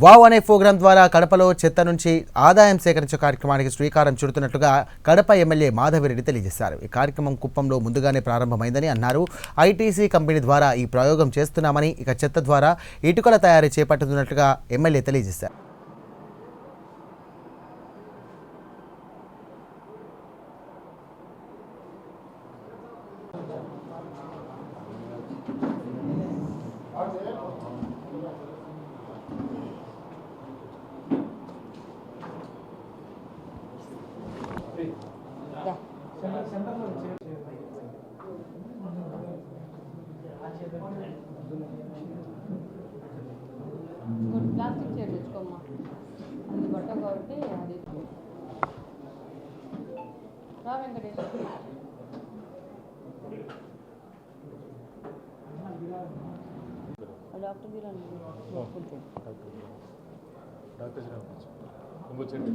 Wow అనే programme ద్వారా కడపలో చెత్త నుంచి ఆదాయం సేకరించే కార్యక్రమానికి శ్రీకారం చుడుతున్నట్లుగా కడప ఎమ్మెల్యే మాధవిరెడ్డి తెలియజేశారు. ఈ కార్యక్రమం కుప్పంలో ముందుగానే ప్రారంభమైందని అన్నారు. ఐటీసీ కంపెనీ ద్వారా ఈ ప్రయోగం చేస్తున్నామని ఇక చెత్త ద్వారా ఇటుకల తయారీ చేపట్టుతున్నట్లుగా ఎమ్మెల్యే తెలియజేశారు. ప్లాస్టిక్ చైర్ తెచ్చుకోమ్మా. అది బట్ట కాబట్టి అది. రా వెంకటేష్. డాక్టర్ గిరాని డాక్టర్ శ్రీరామ్ ఇంకో చెట్టు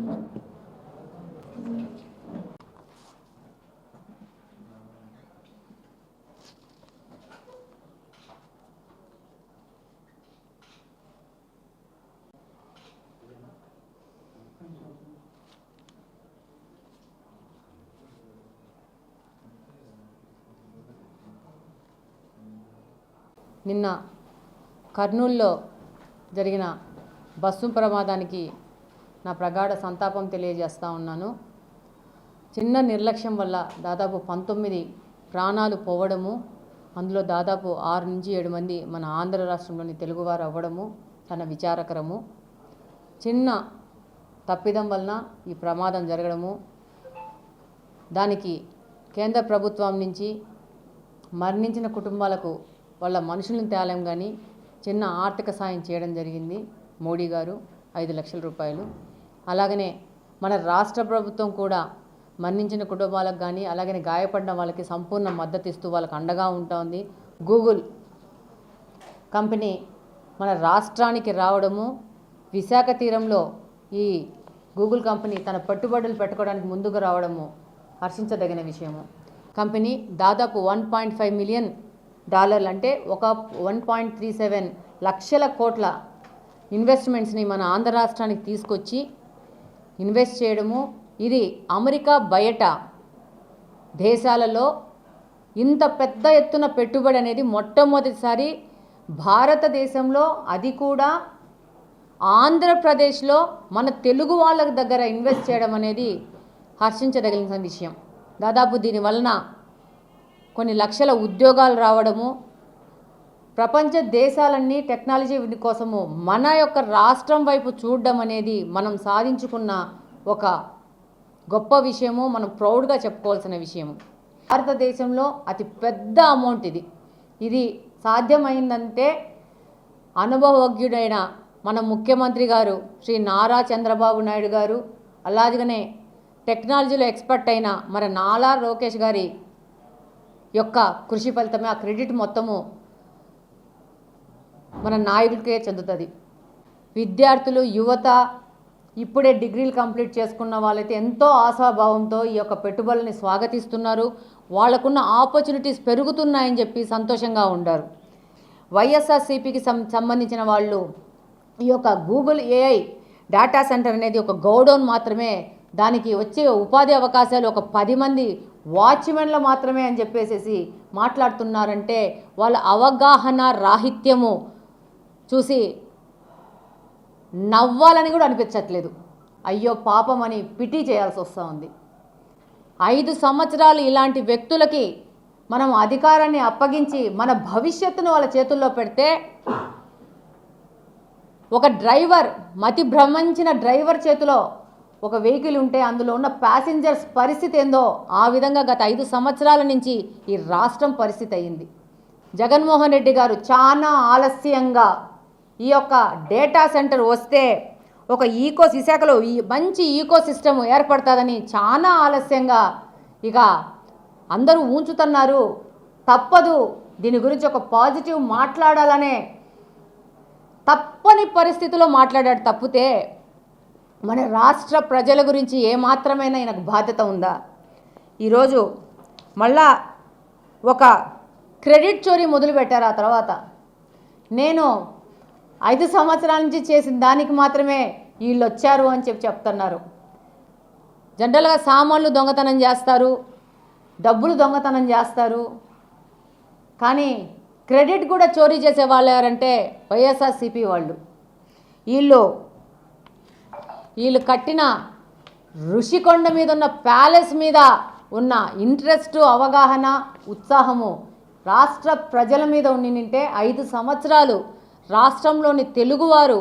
నిన్న కర్నూల్లో జరిగిన బస్సు ప్రమాదానికి నా ప్రగాఢ సంతాపం తెలియజేస్తూ ఉన్నాను. చిన్న నిర్లక్ష్యం వల్ల దాదాపు పంతొమ్మిది ప్రాణాలు పోవడము అందులో దాదాపు ఆరు నుంచి ఏడు మంది మన ఆంధ్ర రాష్ట్రంలోని తెలుగువారు అవ్వడము తన విచారకరము. చిన్న తప్పిదం వలన ఈ ప్రమాదం జరగడము. దానికి కేంద్ర ప్రభుత్వం నుంచి మరణించిన కుటుంబాలకు వాళ్ళ మనుషులను తేలేం కానీ చిన్న ఆర్థిక సాయం చేయడం జరిగింది మోడీ గారు ఐదు లక్షల రూపాయలు. అలాగనే మన రాష్ట్ర ప్రభుత్వం కూడా మరణించిన కుటుంబాలకు కానీ అలాగనే గాయపడిన వాళ్ళకి సంపూర్ణ మద్దతు ఇస్తూ వాళ్ళకి అండగా ఉంటుంది. గూగుల్ కంపెనీ మన రాష్ట్రానికి రావడము విశాఖ తీరంలో ఈ గూగుల్ కంపెనీ తన పెట్టుబడులు పెట్టుకోవడానికి ముందుకు రావడము హర్షించదగిన విషయము. కంపెనీ దాదాపు వన్ పాయింట్ ఫైవ్ మిలియన్ డాలర్లు అంటే ఒక వన్ పాయింట్ త్రీ సెవెన్ లక్షల కోట్ల ఇన్వెస్ట్మెంట్స్ని మన ఆంధ్ర రాష్ట్రానికి తీసుకొచ్చి ఇన్వెస్ట్ చేయడము. ఇది అమెరికా బయట దేశాలలో ఇంత పెద్ద ఎత్తున పెట్టుబడి అనేది మొట్టమొదటిసారి భారతదేశంలో అది కూడా ఆంధ్రప్రదేశ్లో మన తెలుగు వాళ్ళ దగ్గర ఇన్వెస్ట్ చేయడం అనేది హర్షించదగిన విషయం. దాదాపు దీని వలన కొన్ని లక్షల ఉద్యోగాలు రావడము ప్రపంచ దేశాలన్నీ టెక్నాలజీ కోసము మన యొక్క రాష్ట్రం వైపు చూడడం అనేది మనం సాధించుకున్న ఒక గొప్ప విషయము మనం ప్రౌడ్గా చెప్పుకోవాల్సిన విషయము. భారతదేశంలో అతి పెద్ద అమౌంట్ ఇది. ఇది సాధ్యమైందంటే అనుభవజ్ఞుడైన మన ముఖ్యమంత్రి గారు శ్రీ నారా చంద్రబాబు నాయుడు గారు అలాగనే టెక్నాలజీలో ఎక్స్పర్ట్ అయిన మన నాలా లోకేష్ గారి యొక్క కృషి ఫలితమే ఆ క్రెడిట్ మొత్తము మన నాయకుడికే చెందుతుంది. విద్యార్థులు యువత ఇప్పుడే డిగ్రీలు కంప్లీట్ చేసుకున్న వాళ్ళైతే ఎంతో ఆశాభావంతో ఈ యొక్క పెట్టుబడులని స్వాగతిస్తున్నారు. వాళ్ళకున్న ఆపర్చునిటీస్ పెరుగుతున్నాయని చెప్పి సంతోషంగా ఉండారు. వైఎస్ఆర్సీపీకి సం సంబంధించిన వాళ్ళు ఈ యొక్క గూగుల్ ఏఐ డేటా సెంటర్ అనేది ఒక గౌడౌన్ మాత్రమే దానికి వచ్చే ఉపాధి అవకాశాలు ఒక పది మంది వాచ్మెన్లు మాత్రమే అని చెప్పేసేసి మాట్లాడుతున్నారంటే వాళ్ళ అవగాహన రాహిత్యము చూసి నవ్వాలని కూడా అనిపించట్లేదు. అయ్యో పాపం అని పిటి చేయాల్సి వస్తూ ఉంది. ఐదు సంవత్సరాలు ఇలాంటి వ్యక్తులకి మనం అధికారాన్ని అప్పగించి మన భవిష్యత్తును వాళ్ళ చేతుల్లో పెడితే ఒక డ్రైవర్ మతి భ్రమించిన డ్రైవర్ చేతిలో ఒక వెహికల్ ఉంటే అందులో ఉన్న ప్యాసింజర్స్ పరిస్థితి ఏందో ఆ విధంగా గత ఐదు సంవత్సరాల నుంచి ఈ రాష్ట్రం పరిస్థితి అయింది జగన్మోహన్ రెడ్డి గారు చాలా ఆలస్యంగా ఈ యొక్క డేటా సెంటర్ వస్తే ఒక ఈకో విశాఖలో ఈ మంచి ఈకో సిస్టమ్ ఏర్పడుతుందని చాలా ఆలస్యంగా ఇక అందరూ ఉంచుతున్నారు తప్పదు దీని గురించి ఒక పాజిటివ్ మాట్లాడాలనే తప్పని పరిస్థితిలో మాట్లాడాడు తప్పితే మన రాష్ట్ర ప్రజల గురించి ఏమాత్రమైనా ఈయనకు బాధ్యత ఉందా? ఈరోజు మళ్ళా ఒక క్రెడిట్ చోరీ మొదలుపెట్టారు ఆ తర్వాత. నేను ఐదు సంవత్సరాల నుంచి చేసిన దానికి మాత్రమే వీళ్ళు వచ్చారు అని చెప్పి చెప్తున్నారు. జనరల్గా సామాన్లు దొంగతనం చేస్తారు డబ్బులు దొంగతనం చేస్తారు. కానీ క్రెడిట్ కూడా చోరీ చేసే వాళ్ళు ఎవరంటే వైఎస్ఆర్సీపీ వాళ్ళు. వీళ్ళు వీళ్ళు కట్టిన ఋషికొండ మీద ఉన్న ప్యాలెస్ మీద ఉన్న ఇంట్రెస్ట్ అవగాహన ఉత్సాహము రాష్ట్ర ప్రజల మీద ఉండింటే ఐదు సంవత్సరాలు రాష్ట్రంలోని తెలుగువారు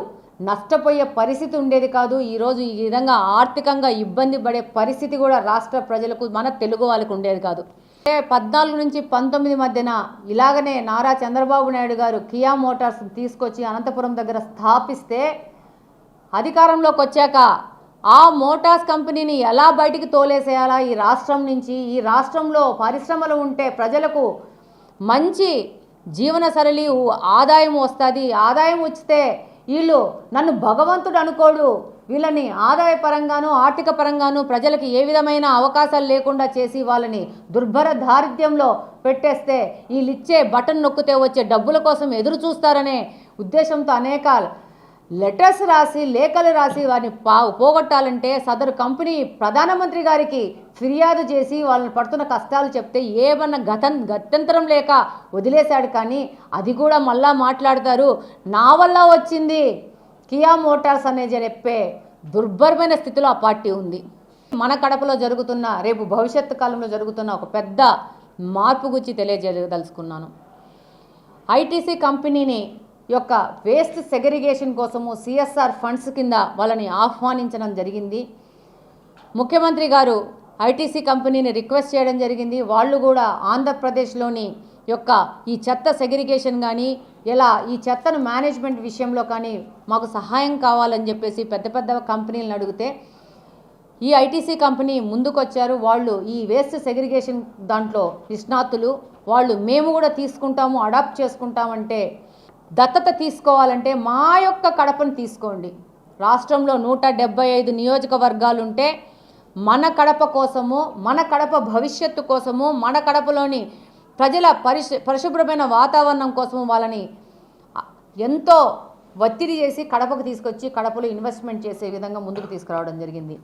నష్టపోయే పరిస్థితి ఉండేది కాదు. ఈరోజు ఈ విధంగా ఆర్థికంగా ఇబ్బంది పడే పరిస్థితి కూడా రాష్ట్ర ప్రజలకు మన తెలుగు వాళ్ళకు ఉండేది కాదు. అంటే పద్నాలుగు నుంచి పంతొమ్మిది మధ్యన ఇలాగనే నారా చంద్రబాబు నాయుడు గారు కియా మోటార్స్ తీసుకొచ్చి అనంతపురం దగ్గర స్థాపిస్తే అధికారంలోకి వచ్చాక ఆ మోటార్స్ కంపెనీని ఎలా బయటికి తోలేసేయాలా? ఈ రాష్ట్రం నుంచి ఈ రాష్ట్రంలో పరిశ్రమలు ఉంటే ప్రజలకు మంచి జీవన సరళి ఆదాయం వస్తుంది. ఆదాయం వచ్చితే వీళ్ళు నన్ను భగవంతుడు అనుకోడు. వీళ్ళని ఆదాయ పరంగాను ఆర్థిక పరంగాను ప్రజలకు ఏ విధమైన అవకాశాలు లేకుండా చేసి వాళ్ళని దుర్భర దారిద్ర్యంలో పెట్టేస్తే వీళ్ళిచ్చే బటన్ నొక్కితే వచ్చే డబ్బుల కోసం ఎదురు చూస్తారనే ఉద్దేశంతో అనేక లెటర్స్ రాసి లేఖలు రాసి వారిని పా పోగొట్టాలంటే సదరు కంపెనీ ప్రధానమంత్రి గారికి ఫిర్యాదు చేసి వాళ్ళని పడుతున్న కష్టాలు చెప్తే ఏమన్నా గతం గత్యంతరం లేక వదిలేశాడు. కానీ అది కూడా మళ్ళా మాట్లాడతారు. నా వల్ల వచ్చింది. కియా మోటార్స్ అనే చెప్పే దుర్భరమైన స్థితిలో ఆ పార్టీ ఉంది. మన కడపలో జరుగుతున్న రేపు భవిష్యత్తు కాలంలో జరుగుతున్న ఒక పెద్ద మార్పు గురించి తెలియజేయదలుచుకున్నాను. ఐటీసీ కంపెనీని యొక్క వేస్ట్ సెగ్రిగేషన్ కోసము సిఎస్ఆర్ ఫండ్స్ కింద వాళ్ళని ఆహ్వానించడం జరిగింది. ముఖ్యమంత్రి గారు ఐటీసీ కంపెనీని రిక్వెస్ట్ చేయడం జరిగింది. వాళ్ళు కూడా ఆంధ్రప్రదేశ్లోని యొక్క ఈ చెత్త సెగ్రిగేషన్ కానీ ఎలా ఈ చెత్తను మేనేజ్మెంట్ విషయంలో కానీ మాకు సహాయం కావాలని చెప్పేసి పెద్ద పెద్ద కంపెనీలను అడిగితే ఈ ఐటీసీ కంపెనీ ముందుకొచ్చారు. వాళ్ళు ఈ వేస్ట్ సెగ్రిగేషన్ దాంట్లో నిష్ణాతులు. వాళ్ళు మేము కూడా తీసుకుంటాము అడాప్ట్ చేసుకుంటామంటే దత్తత తీసుకోవాలంటే మా యొక్క కడపను తీసుకోండి. రాష్ట్రంలో నూట డెబ్బై ఐదు నియోజకవర్గాలు ఉంటే మన కడప కోసము మన కడప భవిష్యత్తు కోసము మన కడపలోని ప్రజల పరిశు పరిశుభ్రమైన వాతావరణం కోసము వాళ్ళని ఎంతో ఒత్తిడి చేసి కడపకు తీసుకొచ్చి కడపలో ఇన్వెస్ట్మెంట్ చేసే విధంగా ముందుకు తీసుకురావడం జరిగింది.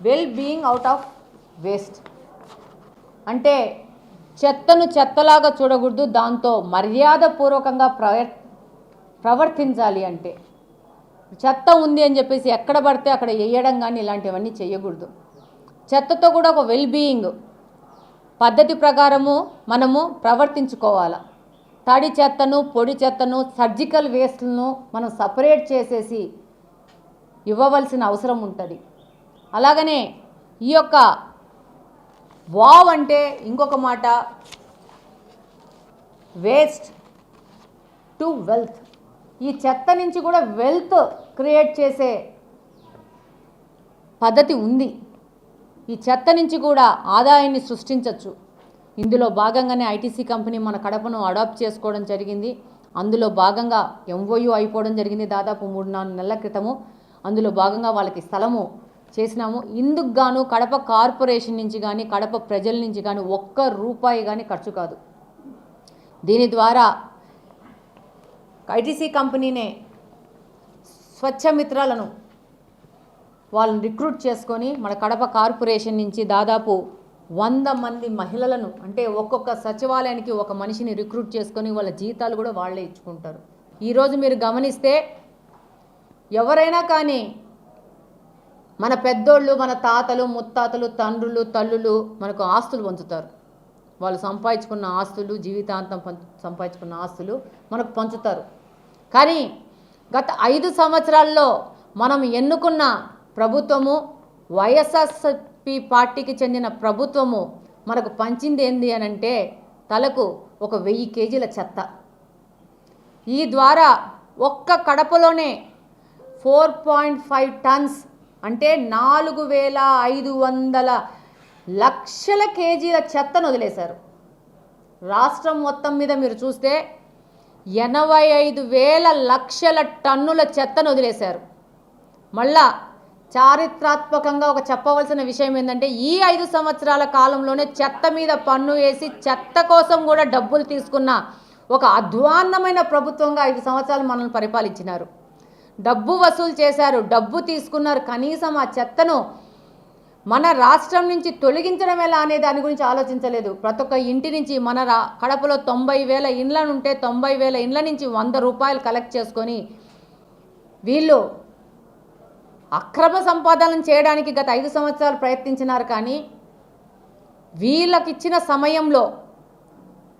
Well being out of waste. అంటే చెత్తను చెత్తలాగా చూడకూడదు దాంతో మర్యాదపూర్వకంగా ప్రయత్ ప్రవర్తించాలి అంటే. చెత్త ఉంది అని చెప్పేసి ఎక్కడ పడితే అక్కడ వేయడం కానీ ఇలాంటివన్నీ చేయకూడదు. చెత్తతో కూడా ఒక వెల్ బీయింగ్ పద్ధతి ప్రకారము మనము ప్రవర్తించుకోవాలి. తడి చెత్తను పొడి చెత్తను సర్జికల్ వేస్ట్లను మనం సపరేట్ చేసేసి ఇవ్వవలసిన అవసరం ఉంటుంది. అలాగనే ఈ యొక్క వావ్ అంటే ఇంకొక మాట వేస్ట్ టు వెల్త్ ఈ చెత్త నుంచి కూడా వెల్త్ క్రియేట్ చేసే పద్ధతి ఉంది. ఈ చెత్త నుంచి కూడా ఆదాయాన్ని సృష్టించవచ్చు ఇందులో భాగంగానే ఐటీసీ కంపెనీ మన కడపను అడాప్ట్ చేసుకోవడం జరిగింది. అందులో భాగంగా ఎంఓయూ అయిపోవడం జరిగింది దాదాపు మూడు నాలుగు నెలల క్రితము. అందులో భాగంగా వాళ్ళకి స్థలము చేసినాము. ఇందుకు గాను కడప కార్పొరేషన్ నుంచి కానీ కడప ప్రజల నుంచి కానీ ఒక్క రూపాయి కానీ ఖర్చు కాదు. దీని ద్వారా ఐటీసీ కంపెనీనే స్వచ్ఛమిత్రాలను వాళ్ళని రిక్రూట్ చేసుకొని మన కడప కార్పొరేషన్ నుంచి దాదాపు వంద మంది మహిళలను అంటే ఒక్కొక్క సచివాలయానికి ఒక మనిషిని రిక్రూట్ చేసుకొని వాళ్ళ జీతాలు కూడా వాళ్ళే ఇచ్చుకుంటారు. ఈరోజు మీరు గమనిస్తే ఎవరైనా కానీ మన పెద్దోళ్ళు మన తాతలు ముత్తాతలు తండ్రులు తల్లులు మనకు ఆస్తులు పంచుతారు. వాళ్ళు సంపాదించుకున్న ఆస్తులు జీవితాంతం పం- సంపాదించుకున్న ఆస్తులు మనకు పంచుతారు. కానీ గత ఐదు సంవత్సరాల్లో మనం ఎన్నుకున్న ప్రభుత్వము వైఎస్ఆర్సీపీ పార్టీకి చెందిన ప్రభుత్వము మనకు పంచింది ఏంది అని అంటే తలకు ఒక వెయ్యి కేజీల చెత్త. ఈ ద్వారా ఒక్క కడపలోనే ఫోర్ పాయింట్ ఫైవ్ టన్స్ అంటే నాలుగు వేల ఐదు వందల లక్షల కేజీల చెత్తను వదిలేశారు. రాష్ట్రం మొత్తం మీద మీరు చూస్తే ఎనభై ఐదు వేల లక్షల టన్నుల చెత్తను వదిలేశారు. మళ్ళా చారిత్రాత్మకంగా ఒక చెప్పవలసిన విషయం ఏంటంటే ఈ ఐదు సంవత్సరాల కాలంలోనే చెత్త మీద పన్ను వేసి చెత్త కోసం కూడా డబ్బులు తీసుకున్న ఒక అధ్వాన్నమైన ప్రభుత్వంగా ఐదు సంవత్సరాలు మనల్ని పరిపాలించినారు. డబ్బు వసూలు చేశారు డబ్బు తీసుకున్నారు కనీసం ఆ చెత్తను మన రాష్ట్రం నుంచి తొలగించడం ఎలా అనే దాని గురించి ఆలోచించలేదు. ప్రతి ఒక్క ఇంటి నుంచి మన రా కడపలో తొంభై వేల ఇండ్లను ఉంటే తొంభై వేల ఇండ్ల నుంచి వంద రూపాయలు కలెక్ట్ చేసుకొని వీళ్ళు అక్రమ సంపాదన చేయడానికి గత ఐదు సంవత్సరాలు ప్రయత్నించినారు కానీ వీళ్ళకిచ్చిన సమయంలో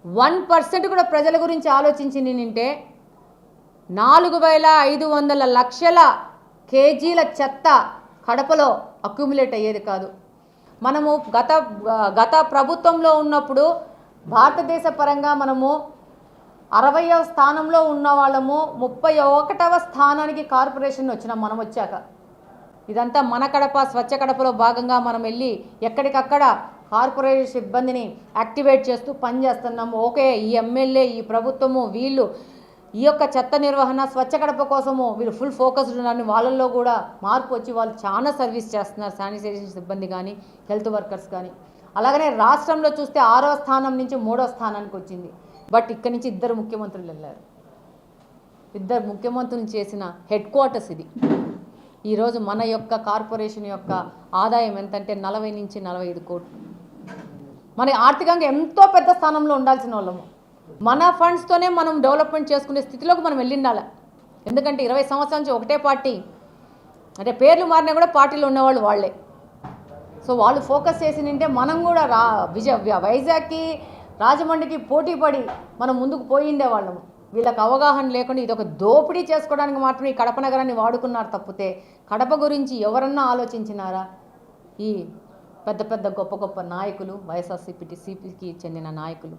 వన్ పర్సెంట్ కూడా ప్రజల గురించి ఆలోచించి నింటే నాలుగు వేల ఐదు వందల లక్షల కేజీల చెత్త కడపలో అక్యుములేట్ అయ్యేది కాదు. మనము గత గత ప్రభుత్వంలో ఉన్నప్పుడు భారతదేశ పరంగా మనము అరవయవ స్థానంలో ఉన్న వాళ్ళము ముప్పై ఒకటవ స్థానానికి కార్పొరేషన్ వచ్చినాం మనం వచ్చాక. ఇదంతా మన కడప స్వచ్ఛ కడపలో భాగంగా మనం వెళ్ళి ఎక్కడికక్కడ కార్పొరేషన్ సిబ్బందిని యాక్టివేట్ చేస్తూ పనిచేస్తున్నాము. ఓకే ఈ ఎమ్మెల్యే ఈ ప్రభుత్వము వీళ్ళు ఈ యొక్క చెత్త నిర్వహణ స్వచ్ఛ గడప కోసము వీళ్ళు ఫుల్ ఫోకస్డ్ ఉన్నారని వాళ్ళల్లో కూడా మార్పు వచ్చి వాళ్ళు చాలా సర్వీస్ చేస్తున్నారు. శానిటైజేషన్ సిబ్బంది కానీ హెల్త్ వర్కర్స్ కానీ అలాగనే రాష్ట్రంలో చూస్తే ఆరో స్థానం నుంచి మూడో స్థానానికి వచ్చింది. బట్ ఇక్కడి నుంచి ఇద్దరు ముఖ్యమంత్రులు వెళ్ళారు. ఇద్దరు ముఖ్యమంత్రులు చేసిన హెడ్ క్వార్టర్స్ ఇది ఈరోజు మన యొక్క కార్పొరేషన్ యొక్క ఆదాయం ఎంతంటే నలభై నుంచి నలభై ఐదు కోట్లు. మన ఆర్థికంగా ఎంతో పెద్ద స్థానంలో ఉండాల్సిన వాళ్ళము. మన ఫండ్స్తోనే మనం డెవలప్మెంట్ చేసుకునే స్థితిలోకి మనం వెళ్ళిండాలి. ఎందుకంటే ఇరవై సంవత్సరాల నుంచి ఒకటే పార్టీ. అంటే పేర్లు మారినా కూడా పార్టీలో ఉన్నవాళ్ళు వాళ్ళే. సో వాళ్ళు ఫోకస్ చేసి నింటే మనం కూడా రా విజయ వైజాగ్కి రాజమండ్రికి పోటీ పడి మనం ముందుకు పోయిండే వాళ్ళము. వీళ్ళకి అవగాహన లేకుండా ఇది ఒక దోపిడీ చేసుకోవడానికి మాత్రమే ఈ కడప నగరాన్ని వాడుకున్నారు తప్పితే కడప గురించి ఎవరన్నా ఆలోచించినారా? ఈ పెద్ద పెద్ద గొప్ప గొప్ప నాయకులు వైఎస్ఆర్సీపీటీ సిపికి చెందిన నాయకులు.